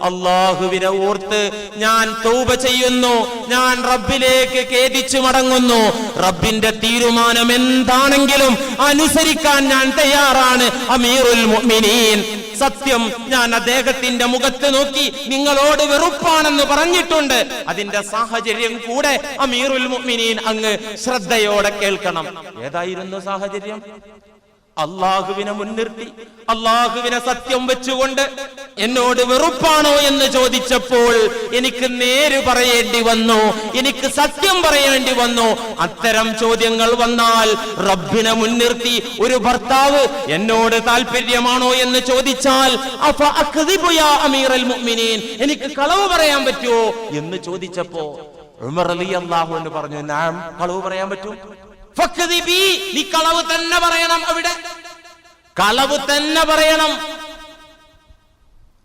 അള്ളാഹുവിനെ ഓർത്ത് ഞാൻ തൗബ ചെയ്യുന്നു ഞാൻ റബ്ബിലേക്ക് ഖേദിച്ചു മടങ്ങുന്നു. റബ്ബിന്റെ തീരുമാനം എന്താണെങ്കിലും അനുസരിക്കാൻ ഞാൻ തയ്യാറാണ്. അമീറുൽ മുഅ്മിനീൻ സത്യം ഞാൻ അദ്ദേഹത്തിന്റെ മുഖത്ത് നോക്കി നിങ്ങളോട് വെറുപ്പാണെന്ന് പറഞ്ഞിട്ടുണ്ട്. അതിന്റെ സാഹചര്യം കൂടെ അമീറുൽ മുഅ്മിനീൻ അങ്ങ് ശ്രദ്ധയോടെ കേൾക്കണം. ഏതായിരുന്നു സാഹചര്യം? അള്ളാഹുവിനെ മുൻനിർത്തി അള്ളാഹുവിനെ സത്യം വെച്ചുകൊണ്ട് എന്നോട് വെറുപ്പാണോ എന്ന് ചോദിച്ചപ്പോൾ എനിക്ക് നേര് പറയേണ്ടി വന്നു എനിക്ക് സത്യം പറയേണ്ടി വന്നു. അത്തരം ചോദ്യങ്ങൾ വന്നാൽ റബ്ബിനെ മുൻനിർത്തി ഒരു ഭർത്താവ് എന്നോട് താല്പര്യമാണോ എന്ന് ചോദിച്ചാൽ അമീറൽ എനിക്ക് കളവ് പറയാൻ പറ്റുമോ? എന്ന് ചോദിച്ചപ്പോ ഉമർ അലി അള്ളാഹു എന്ന് പറഞ്ഞു ഞാൻ കളവ് പറയാൻ പറ്റും. നീ കളവ് തന്നെ പറയണം അവിടെ. കളവ് തന്നെ പറയണം.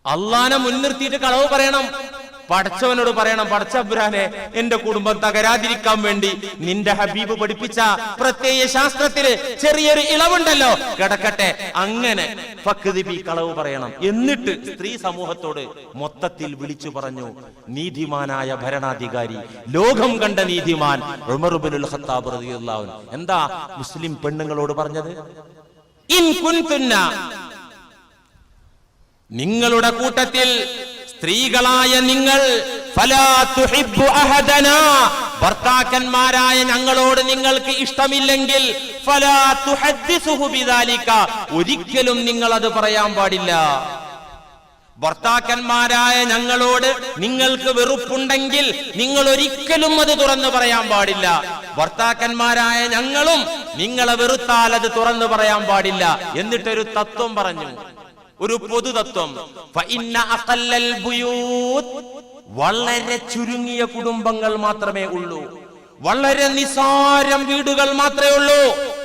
അള്ളാനെ മുൻനിർത്തിയിട്ട് കളവ് പറയണം. പടച്ചവനോട് പറയണം പടച്ചബ്രാനെ എന്റെ കുടുംബം തകരാതിരിക്കാൻ വേണ്ടി നിന്റെ ഹബീബ് പഠിപ്പിച്ച പ്രത്യേക ശാസ്ത്രത്തിൽ ചെറിയൊരു ഇളവുണ്ടല്ലോ. കിടക്കട്ടെ അങ്ങനെ ഫക്ദിബി കളവ് പറയണം. എന്നിട്ട് സ്ത്രീ സമൂഹത്തോട് മൊത്തത്തിൽ വിളിച്ചു പറഞ്ഞു നീതിമാനായ ഭരണാധികാരി ലോകം കണ്ട നീതിമാൻ ഉമറുബിനുൽ ഖത്താബ് എന്താ മുസ്ലിം പെണ്ണുങ്ങളോട് പറഞ്ഞത്? ഇൻ കുൻതുന്ന നിങ്ങളുടെ കൂട്ടത്തിൽ സ്ത്രീകളായ നിങ്ങൾ ഭർത്താക്കന്മാരായ ഞങ്ങളോട് നിങ്ങൾക്ക് ഇഷ്ടമില്ലെങ്കിൽ ഒരിക്കലും നിങ്ങൾ അത് പറയാൻ പാടില്ല. ഭർത്താക്കന്മാരായ ഞങ്ങളോട് നിങ്ങൾക്ക് വെറുപ്പുണ്ടെങ്കിൽ നിങ്ങൾ ഒരിക്കലും അത് തുറന്നു പറയാൻ പാടില്ല. ഭർത്താക്കന്മാരായ ഞങ്ങളും നിങ്ങളെ വെറുത്താൽ അത് തുറന്നു പറയാൻ പാടില്ല. എന്നിട്ടൊരു തത്വം പറഞ്ഞു. ഒരു പൊതുതത്വം. വളരെ ചുരുങ്ങിയ കുടുംബങ്ങൾ മാത്രമേ ഉള്ളൂ. വളരെ നിസാരം വീടുകൾ മാത്രമേ ഉള്ളൂ.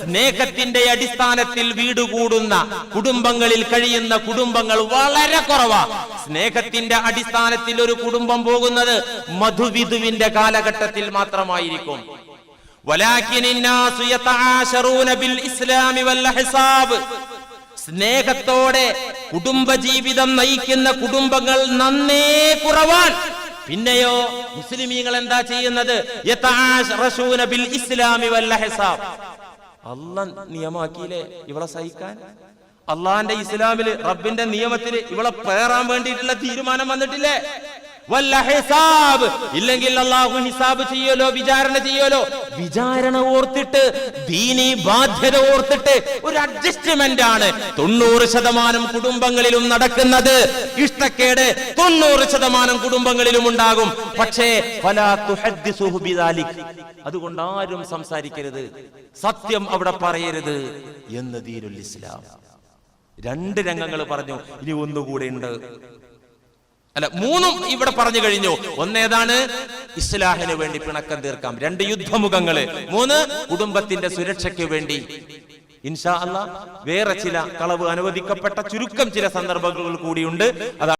സ്നേഹത്തിന്റെ അടിസ്ഥാനത്തിൽ വീട് കൂടുന്ന കുടുംബങ്ങളിൽ കഴിയുന്ന കുടുംബങ്ങൾ വളരെ കുറവാ. സ്നേഹത്തിന്റെ അടിസ്ഥാനത്തിൽ ഒരു കുടുംബം പോകുന്നത് മധുവിധുവിന്റെ കാലഘട്ടത്തിൽ മാത്രമായിരിക്കും. സ്നേഹത്തോടെ കുടുംബജീവിതം നയിക്കുന്ന കുടുംബങ്ങൾ നന്നേ കുറവാൻ. പിന്നെയോ മുസ്ലിമീങ്ങൾ എന്താ ചെയ്യുന്നത്? ബിൽ ഇസ്ലാമി ഹിസാബ്. അല്ല നിയമാക്കിയില്ലേ ഇവളെ സഹിക്കാൻ? അള്ളാന്റെ ഇസ്ലാമിൽ റബ്ബിന്റെ നിയമത്തിൽ ഇവളെ പേറാൻ വേണ്ടിയിട്ടുള്ള തീരുമാനം വന്നിട്ടില്ലേ? ഹിസാബ്? ഇല്ലെങ്കിൽ അള്ളാഹു ഹിസാബ് ചെയ്യലോ വിചാരണ ചെയ്യലോ? വിചാരണ ഓർത്തിട്ട് ദീനി ബാധ്യത ഓർത്തിട്ട് ഒരു അഡ്ജസ്റ്റ്മെന്റ് ആണ് തൊണ്ണൂറ് ശതമാനം കുടുംബങ്ങളിലും നടക്കുന്നത്. ഇഷ്ടക്കേട് തൊണ്ണൂറ് ശതമാനം കുടുംബങ്ങളിലും ഉണ്ടാകും. പക്ഷേ. അതുകൊണ്ട് ആരും സംസാരിക്കരുത്. സത്യം അവിടെ പറയരുത് എന്ന് ദീനുൽ ഇസ്ലാം. രണ്ട് രംഗങ്ങൾ പറഞ്ഞു. ഇനി ഒന്നുകൂടെ ഉണ്ട്. അല്ല മൂന്നും ഇവിടെ പറഞ്ഞു കഴിഞ്ഞു. ഒന്നേതാണ് ഇസ്ലാഹിന് വേണ്ടി പിണക്കം തീർക്കാം. രണ്ട് യുദ്ധമുഖങ്ങൾ. മൂന്ന് കുടുംബത്തിന്റെ സുരക്ഷയ്ക്ക് വേണ്ടി. ഇൻഷാ അല്ല വേറെ ചില കളവ് അനുവദിക്കപ്പെട്ട ചുരുക്കം ചില സന്ദർഭങ്ങൾ കൂടിയുണ്ട്. അതാണ്